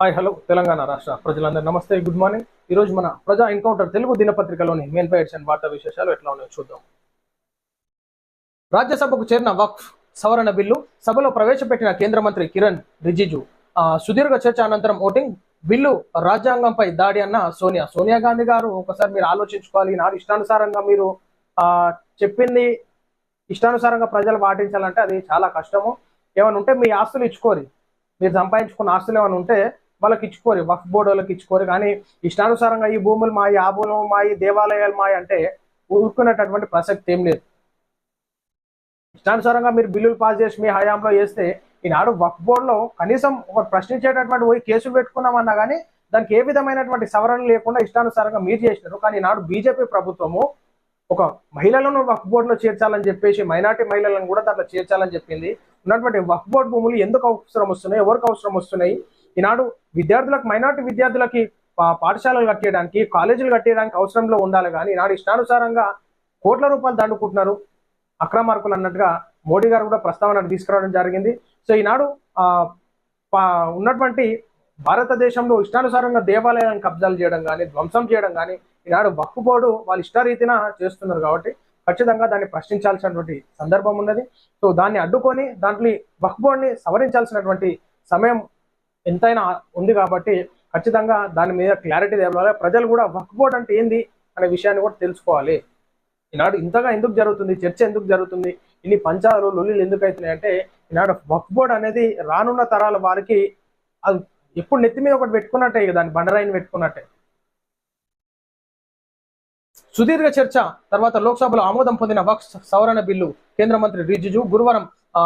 Hi hello Telangana రాష్ట్ర ప్రజలందరూ నమస్తే గుడ్ మార్నింగ్ ఈ రోజు మన ప్రజా ఎన్కౌంటర్ తెలుగు దినపత్రికలోని మెయిన్ పేజ్ అండ్ వార్తా విశేషాలు ఎట్లా ఉన్నాయో చూద్దాం. రాజ్యసభకు చేరిన వక్ఫ్ సవరణ బిల్లు సభలో ప్రవేశపెట్టిన కేంద్ర మంత్రి కిరణ్ రిజిజు సుదీర్ఘ చర్చ అనంతరం ఓటింగ్ బిల్లు రాజ్యాంగంపై దాడి అన్న సోనియా. సోనియా గాంధీ గారు ఒకసారి మీరు ఆలోచించుకోవాలి నాడు ఇష్టానుసారంగా మీరు ఆ, చెప్పింది ఇష్టానుసారంగా ప్రజలు పాటించాలంటే అది చాలా కష్టము. ఏమైనా ఉంటే మీ ఆస్తులు ఇచ్చుకోరు. మీరు సంపాదించుకున్న ఆస్తులు ఏమైనా ఉంటే వాళ్ళకి ఇచ్చుకోరు వక్ఫ్ బోర్డు వాళ్ళకి ఇచ్చుకోరు. కానీ ఇష్టానుసారంగా ఈ భూములు మాయి ఆ భూములు మాయి దేవాలయాలు మాయి అంటే ఊరుకునేటటువంటి ప్రసక్తి ఏం లేదు. ఇష్టానుసారంగా మీరు బిల్లులు పాస్ చేసి మీ హయాంలో చేస్తే ఈనాడు వక్ఫ్ బోర్డులో కనీసం ఒక ప్రశ్నించేటటువంటి పోయి కేసులు పెట్టుకున్నామన్నా కానీ దానికి ఏ విధమైనటువంటి సవరణ లేకుండా ఇష్టానుసారంగా మీరు చేసినారు. కానీ ఈనాడు బీజేపీ ప్రభుత్వము ఒక మహిళలను వక్ఫ్ బోర్డులో చేర్చాలని చెప్పేసి మైనార్టీ మహిళలను కూడా దాంట్లో చేర్చాలని చెప్పింది. ఉన్నటువంటి వక్ఫ్ బోర్డు భూములు ఎందుకు అవసరం వస్తున్నాయి? ఎవరికి అవసరం వస్తున్నాయి? ఈనాడు విద్యార్థులకు మైనార్టీ విద్యార్థులకి పాఠశాలలు కట్టేయడానికి కాలేజీలు కట్టేయడానికి అవసరంలో ఉండాలి కానీ ఈనాడు ఇష్టానుసారంగా కోట్ల రూపాయలు దండుకుంటున్నారు. అక్రమార్కులు అన్నట్టుగా మోడీ గారు కూడా ప్రస్తావన తీసుకురావడం జరిగింది. సో ఈనాడు ఆ, ఉన్నటువంటి భారతదేశంలో ఇష్టానుసారంగా దేవాలయాలను కబ్జాలు చేయడం కానీ ధ్వంసం చేయడం కానీ ఈనాడు వక్ఫ్ బోర్డు వాళ్ళ ఇష్టారీతిన చేస్తున్నారు కాబట్టి ఖచ్చితంగా దాన్ని ప్రశ్నించాల్సినటువంటి సందర్భం ఉన్నది. సో దాన్ని అడ్డుకొని దాంట్లో వక్ఫ్ బోర్డుని సవరించాల్సినటువంటి సమయం ఎంతైనా ఉంది కాబట్టి ఖచ్చితంగా దాని మీద క్లారిటీ తేవాలి. ప్రజలు కూడా వర్క్ బోర్డ్ అంటే ఏంది అనే విషయాన్ని కూడా తెలుసుకోవాలి. ఈనాడు ఇంతగా ఎందుకు జరుగుతుంది? చర్చ ఎందుకు జరుగుతుంది? ఇన్ని పంచాలు లొల్లిలు ఎందుకు అవుతున్నాయి అంటే ఈనాడు వర్క్ బోర్డ్ అనేది రానున్న తరాల వారికి అది ఎప్పుడు నెత్తి మీద ఒకటి పెట్టుకున్నట్టే ఇక దాన్ని బండరాయిని పెట్టుకున్నట్టే. సుదీర్ఘ చర్చ తర్వాత లోక్సభలో ఆమోదం పొందిన వక్స్ సవరణ బిల్లు కేంద్ర మంత్రి రిజిజు గురువారం ఆ,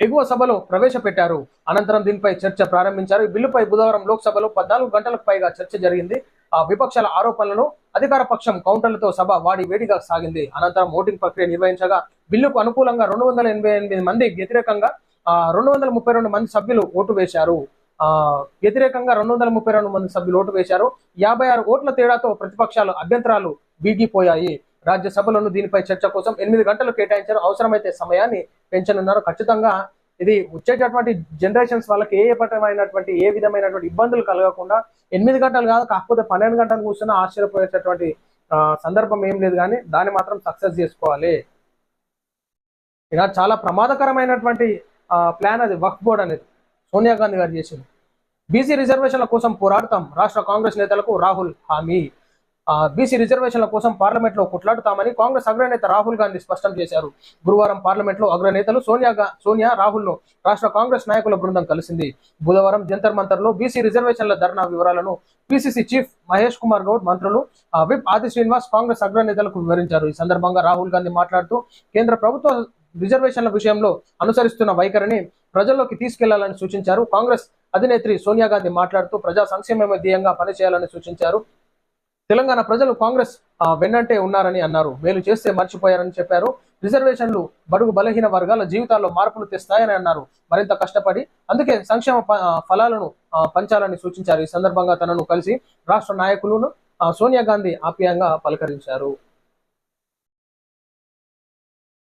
ఎగువ సభలో ప్రవేశపెట్టారు. అనంతరం దీనిపై చర్చ ప్రారంభించారు. ఈ బిల్లుపై బుధవారం లోక్సభలో పద్నాలుగు గంటలకు పైగా చర్చ జరిగింది. ఆ విపక్షాల ఆరోపణలను అధికార పక్షం కౌంటర్లతో సభ వాడి వేడిగా సాగింది. అనంతరం ఓటింగ్ ప్రక్రియ నిర్వహించగా బిల్లుకు అనుకూలంగా రెండు వందల ఎనభై ఎనిమిది మంది వ్యతిరేకంగా ఆ, రెండు వందల ముప్పై రెండు మంది సభ్యులు ఓటు వేశారు. ఆ, వ్యతిరేకంగా రెండు వందల ముప్పై రెండు మంది సభ్యులు ఓటు వేశారు. యాభై ఆరు ఓట్ల తేడాతో ప్రతిపక్షాలు అభ్యంతరాలు బీగిపోయాయి రాజ్యసభలోను దీనిపై చర్చ కోసం ఎనిమిది గంటలు కేటాయించారు. అవసరమైతే సమయాన్ని పెంచనున్నారు. ఖచ్చితంగా ఇది వచ్చేటటువంటి జనరేషన్స్ వాళ్ళకి ఏ పరమైనటువంటి ఏ విధమైనటువంటి ఇబ్బందులు కలగకుండా ఎనిమిది గంటలు కాదు కాకపోతే పన్నెండు గంటలు కూర్చున్నా ఆశ్చర్యపోయేటటువంటి సందర్భం ఏం లేదు కానీ దాన్ని మాత్రం సక్సెస్ చేసుకోవాలి. ఇలా చాలా ప్రమాదకరమైనటువంటి ప్లాన్ అది వక్ఫ్ బోర్డ్ అనేది సోనియా గాంధీ గారు చేసింది. బీసీ రిజర్వేషన్ల కోసం పోరాడతాం. రాష్ట్ర కాంగ్రెస్ నేతలకు రాహుల్ హామీ. బీసీ రిజర్వేషన్ల కోసం పార్లమెంట్లో కొట్లాడుతామని కాంగ్రెస్ అగ్రనేత రాహుల్ గాంధీ స్పష్టం చేశారు. గురువారం పార్లమెంట్లో అగ్రనేతలు సోనియా సోనియా రాహుల్ను రాష్ట్ర కాంగ్రెస్ నాయకుల బృందం కలిసింది. బుధవారం జంతర్ మంతర్లో బీసీ రిజర్వేషన్ల ధర్నా వివరాలను పిసిసి చీఫ్ మహేష్ కుమార్ గౌడ్ మంత్రులు విప్ ఆది శ్రీనివాస్ కాంగ్రెస్ అగ్రనేతలకు వివరించారు. ఈ సందర్భంగా రాహుల్ గాంధీ మాట్లాడుతూ కేంద్ర ప్రభుత్వ రిజర్వేషన్ల విషయంలో అనుసరిస్తున్న వైఖరిని ప్రజల్లోకి తీసుకెళ్ళాలని సూచించారు. కాంగ్రెస్ అధినేత్రి సోనియా గాంధీ మాట్లాడుతూ ప్రజా సంక్షేమ ధ్యేయంగా పనిచేయాలని సూచించారు. తెలంగాణ ప్రజలు కాంగ్రెస్ వెన్నంటే ఉన్నారని అన్నారు. మేలు చేస్తే మర్చిపోయారని చెప్పారు. రిజర్వేషన్లు బడుగు బలహీన వర్గాల జీవితాల్లో మార్పులు తెస్తాయని అన్నారు. మరింత కష్టపడి అందుకే సంక్షేమ ఫలాలను పంచాలని సూచించారు. ఈ సందర్భంగా తనను కలిసి రాష్ట్ర నాయకులను సోనియా గాంధీ ఆప్యాయంగా పలకరించారు.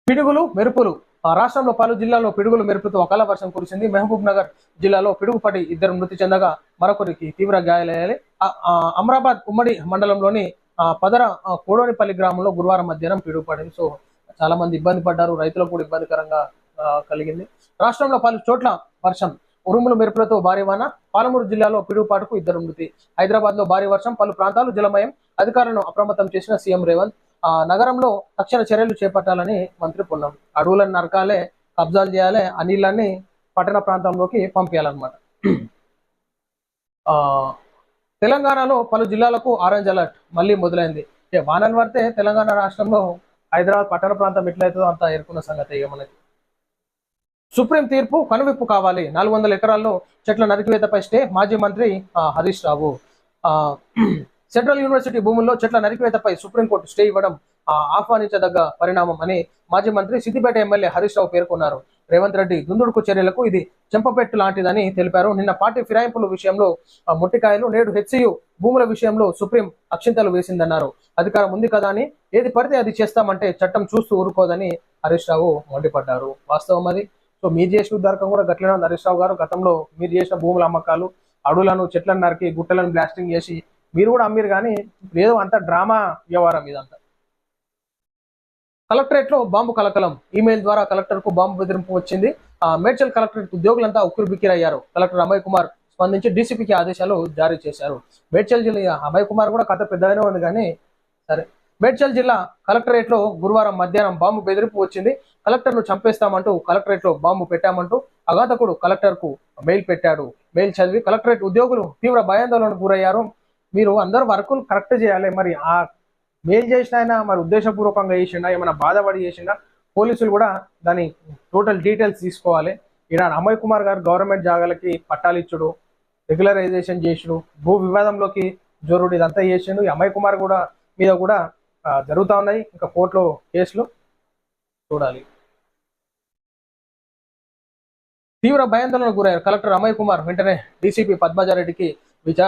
పిడుగులు మెరుపులు రాష్ట్రంలో పలు జిల్లాల్లో పిడుగులు మెరుపుతో అకాల వర్షం కురిసింది. మహబూబ్ నగర్ జిల్లాలో పిడుగుపడి ఇద్దరు మృతి చెందగా మరొకరికి తీవ్ర గాయాలయ్యాయి. అమరాబాద్ ఉమ్మడి మండలంలోని ఆ, పదర కోడోనిపల్లి గ్రామంలో గురువారం మధ్యాహ్నం పిడుగుపడింది సో చాలా మంది ఇబ్బంది పడ్డారు. రైతులకు కూడా ఇబ్బందికరంగా కలిగింది. రాష్ట్రంలో పలు చోట్ల వర్షం ఉరుములు మెరుపులతో భారీ వాన పాలమూరు జిల్లాలో పిడుగుపాటుకు ఇద్దరు మృతి. హైదరాబాద్లో భారీ వర్షం పలు ప్రాంతాలు జలమయం. అధికారులను అప్రమత్తం చేసిన సీఎం రేవంత్ నగరంలో తక్షణ చర్యలు చేపట్టాలని మంత్రి పొన్నం. అడవులను నరకాలే కబ్జాలు చేయాలి ఆ నీళ్ళని పట్టణ ప్రాంతంలోకి పంపించాలన్నమాట ఆ తెలంగాణలో పలు జిల్లాలకు ఆరెంజ్ అలర్ట్ మళ్ళీ మొదలైంది. వానలు పడితే తెలంగాణ రాష్ట్రంలో హైదరాబాద్ పట్టణ ప్రాంతం ఎట్లయితుందో అంత ఎరుకున్న సంగతి ఇక మనకి సుప్రీం తీర్పు కనువిప్పు కావాలి. నాలుగు వందల ఎకరాల్లో చెట్ల నరికివేతపై స్టే మాజీ మంత్రి ఆ, హరీష్ రావు. ఆ, సెంట్రల్ యూనివర్సిటీ భూముల్లో చెట్ల నరికివేతపై సుప్రీంకోర్టు స్టే ఇవ్వడం ఆహ్వానించదగ్గ పరిణామం అని మాజీ మంత్రి సిద్దిపేట ఎమ్మెల్యే హరీష్ రావు పేర్కొన్నారు. రేవంత్ రెడ్డి దుందుడుకు చర్యలకు ఇది చెంపపెట్టు లాంటిదని తెలిపారు. నిన్న పార్టీ ఫిరాయింపుల విషయంలో ముట్టికాయలు నేడు హెచ్సియు భూముల విషయంలో సుప్రీం అక్షింతలు వేసిందన్నారు. అధికారం ఉంది కదా అని ఏది పడితే అది చేస్తామంటే చట్టం చూస్తూ ఊరుకోదని హరీష్ రావు మండిపడ్డారు. వాస్తవం అది. సో మీరు చేసిన ఉద్దారకం కూడా గట్లనే ఉంది. హరీష్ రావు గారు గతంలో మీరు చేసిన భూముల అమ్మకాలు అడవులను చెట్లను నరికి గుట్టలను బ్లాస్టింగ్ చేసి మీరు కూడా అమ్మిరు కానీ ఏదో అంత డ్రామా వ్యవహారం ఇదంతా. కలెక్టరేట్లో బాంబు కలకలం. ఈమెయిల్ ద్వారా కలెక్టర్కు బాంబు బెదిరింపు వచ్చింది. ఆ, మేడ్చల్ కలెక్టరేట్ ఉద్యోగులంతా ఉక్కురు బిక్కిరయ్యారు కలెక్టర్ అమయ్ కుమార్ స్పందించి డీసీపీకి ఆదేశాలు జారీ చేశారు. మేడ్చల్ జిల్లా అమయ్ కుమార్ కూడా కథ పెద్దగానే ఉంది కానీ సరే. మేడ్చల్ జిల్లా కలెక్టరేట్లో గురువారం మధ్యాహ్నం బాంబు బెదిరింపు వచ్చింది. కలెక్టర్ను చంపేస్తామంటూ కలెక్టరేట్లో బాంబు పెట్టామంటూ అఘాతకుడు కలెక్టర్కు మెయిల్ పెట్టాడు. మెయిల్ చదివి కలెక్టరేట్ ఉద్యోగులు తీవ్ర భయాందోళనకు గురయ్యారు. మీరు అందరు వర్కులు కరెక్ట్ చేయాలి. మరి ఆ మెయిల్ చేసిన ఆయన మరి ఉద్దేశపూర్వకంగా చేసిండా? ఏమైనా బాధపడి చేసిండా? పోలీసులు కూడా దాని టోటల్ డీటెయిల్స్ తీసుకోవాలి. ఈనాడు అమయ్ కుమార్ గారు గవర్నమెంట్ జాగాలకి పట్టాలు ఇచ్చుడు రెగ్యులరైజేషన్ చేసుడు భూ వివాదంలోకి జోరుడు ఇదంతా చేసిండు. అమయ్ కుమార్ కూడా మీద కూడా జరుగుతూ ఉన్నాయి. ఇంకా కోర్టులో కేసులు చూడాలి. తీవ్ర భయాందోళనకు గురయ్యారు. కలెక్టర్ అమయ్ కుమార్ వెంటనే డీసీపీ పద్మజారెడ్డికి విచా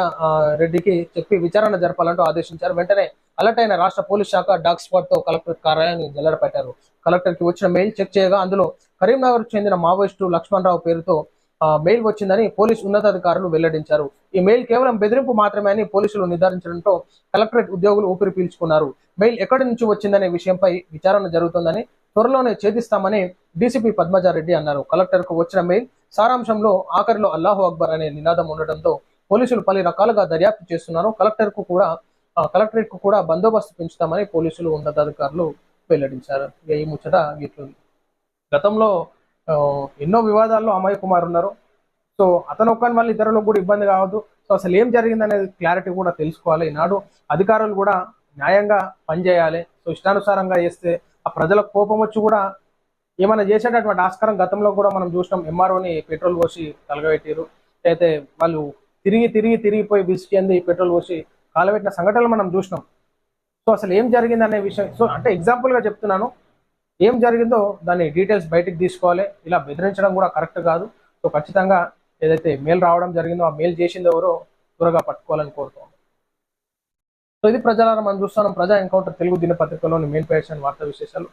రెడ్డికి చెప్పి విచారణ జరపాలంటూ ఆదేశించారు. వెంటనే అలర్ట్ అయిన రాష్ట్ర పోలీస్ శాఖ డాగ్ స్పాట్తో కలెక్టర్ కార్యాలయాన్ని జల్లడపెట్టారు కలెక్టర్కి వచ్చిన మెయిల్ చెక్ చేయగా అందులో కరీంనగర్ చెందిన మావోయిస్టు లక్ష్మణరావు పేరుతో ఆ, మెయిల్ వచ్చిందని పోలీసు ఉన్నతాధికారులు వెల్లడించారు. ఈ మెయిల్ కేవలం బెదిరింపు మాత్రమే అని పోలీసులు నిర్ధారించడంతో కలెక్టరేట్ ఉద్యోగులు ఊపిరి పీల్చుకున్నారు. మెయిల్ ఎక్కడి నుంచి వచ్చిందనే విషయంపై విచారణ జరుగుతుందని త్వరలోనే ఛేదిస్తామని డీసీపీ పద్మజారెడ్డి అన్నారు. కలెక్టర్కు వచ్చిన మెయిల్ సారాంశంలో ఆఖరిలో అల్లాహు అక్బర్ అనే నినాదం ఉండడంతో పోలీసులు పలు రకాలుగా దర్యాప్తు చేస్తున్నారు. కలెక్టర్కు కూడా కలెక్టరేట్కు కూడా బందోబస్తు పెంచుతామని పోలీసులు ఉన్నతాధికారులు వెల్లడించారు. ఈ ముచ్చట ఇట్లుంది గతంలో ఎన్నో వివాదాల్లో అమయ్య కుమార్ ఉన్నారు. సో అతను ఒక్కని వల్ల ఇతరులకు కూడా ఇబ్బంది కావద్దు. సో అసలు ఏం జరిగింది అనేది క్లారిటీ కూడా తెలుసుకోవాలి. ఈనాడు అధికారులు కూడా న్యాయంగా పనిచేయాలి. సో ఇష్టానుసారంగా చేస్తే ఆ ప్రజలకు కోపం వచ్చి కూడా ఏమైనా చేసేటటువంటి ఆస్కారం గతంలో కూడా మనం చూసినాం. ఎంఆర్ఓని పెట్రోల్ పోసి తలగబెట్టారు అయితే వాళ్ళు తిరిగి తిరిగి తిరిగిపోయి విసిట్ చెంది పెట్రోల్ పోసి కాలబెట్టిన సంఘటనలు మనం చూసినాం. సో అసలు ఏం జరిగింది అనే విషయం సో అంటే ఎగ్జాంపుల్గా గా చెప్తున్నాను. ఏం జరిగిందో దాన్ని డీటెయిల్స్ బయటకు తీసుకోవాలి. ఇలా బెదిరించడం కూడా కరెక్ట్ కాదు. సో ఖచ్చితంగా ఏదైతే మెయిల్ రావడం జరిగిందో ఆ మెయిల్ చేసింది ఎవరో త్వరగా పట్టుకోవాలని కోరుతున్నాం. సో ఇది ప్రజలారా మనం చూస్తున్నాం. ప్రజా ఎన్కౌంటర్ తెలుగు దినపత్రికలోని మెయిన్ పేషన్ వార్తా విశేషాలు.